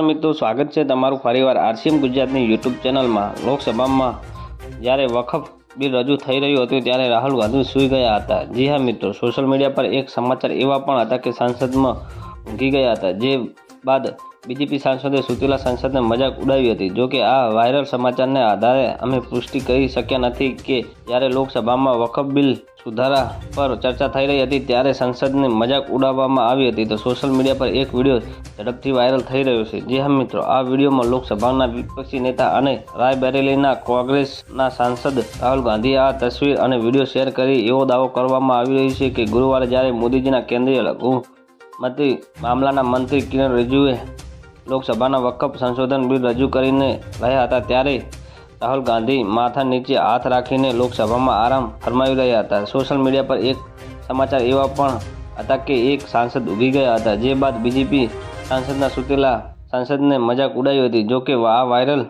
મિત્રો, સ્વાગત છે તમારું ફરીવાર આરસીએમ ગુજરાતની યુટ્યુબ ચેનલમાં. લોકસભામાં જ્યારે વખફ બિલ રજૂ થઈ રહ્યું હતું ત્યારે રાહુલ ગાંધી સૂઈ ગયા હતા. જી હા મિત્રો, સોશિયલ મીડિયા પર એક સમાચાર એવા પણ હતા કે સાંસદમાં ઊંઘી ગયા હતા, જે બાદ બીજેપી સાંસદે સુતેલા સાંસદને મજાક ઉડાવી હતી. જોકે આ વાયરલ સમાચારને આધારે અમે પુષ્ટિ કરી શક્યા નથી કે જ્યારે લોકસભામાં વકફ બિલ સુધારા પર ચર્ચા થઈ રહી હતી ત્યારે સંસદને મજાક ઉડાવવામાં આવી હતી. તો સોશિયલ મીડિયા પર એક વીડિયો ઝડપથી વાયરલ થઈ રહ્યો છે. જે હા મિત્રો, આ વિડીયોમાં લોકસભાના વિપક્ષી નેતા અને રાયબરેલીના કોંગ્રેસના સાંસદ રાહુલ ગાંધીએ આ તસવીર અને વીડિયો શેર કરી. એવો દાવો કરવામાં આવી રહ્યો છે કે ગુરુવારે જ્યારે મોદીજીના કેન્દ્રીય લઘુમતી મામલાના મંત્રી કિરણ રિજિજુએ લોકસભાના વકફ સંશોધન બિલ રજૂ કરીને રહ્યા હતા ત્યારે રાહુલ ગાંધી માથા નીચે હાથ રાખીને લોકસભામાં આરામ ફરમાવી રહ્યા હતા. સોશિયલ મીડિયા પર એક સમાચાર એવા પણ હતા કે એક સાંસદ ઊભી ગયા હતા. જે બાદ બીજેપી સાંસદના સૂતેલા સાંસદને મજાક ઉડાવી હતી. જો કે આ વાયરલ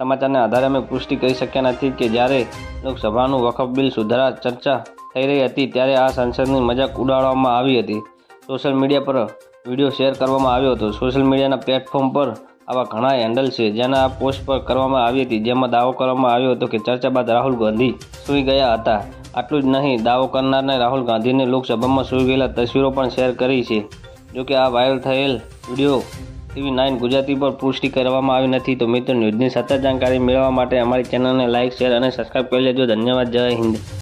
સમાચારને આધારે અમે પુષ્ટિ કરી શક્યા નથી કે જ્યારે લોકસભાનું વકફ બિલ સુધારા ચર્ચા થઈ રહી હતી ત્યારે આ સાંસદની મજાક ઉડાડવામાં આવી હતી. સોશિયલ મીડિયા પર વીડિયો શેર કરવામાં આવ્યો હતો. સોશિયલ મીડિયાના પ્લેટફોર્મ પર આવા ઘણા હેન્ડલ છે. જેના આ પોસ્ટ પર કરવામાં આવી હતી. જેમાં દાવો કરવામાં આવ્યો હતો કે ચર્ચા બાદ રાહુલ ગાંધી સૂઈ ગયા હતા. આટલું જ નહીં, દાવો કરનારને રાહુલ ગાંધીને લોકસભામાં સૂઈ ગયેલા તસવીરો પણ શેર કરી છે. જોકે આ વાયરલ થયેલ વીડિયો ટીવી નાઇન ગુજરાતી પર પુષ્ટિ કરવામાં આવી નથી. તો મિત્રો, ન્યૂઝની સતત જાણકારી મેળવવા માટે અમારી ચેનલને લાઇક, શેર અને સબસ્ક્રાઈબ કરી લેજો. ધન્યવાદ. જય હિન્દ.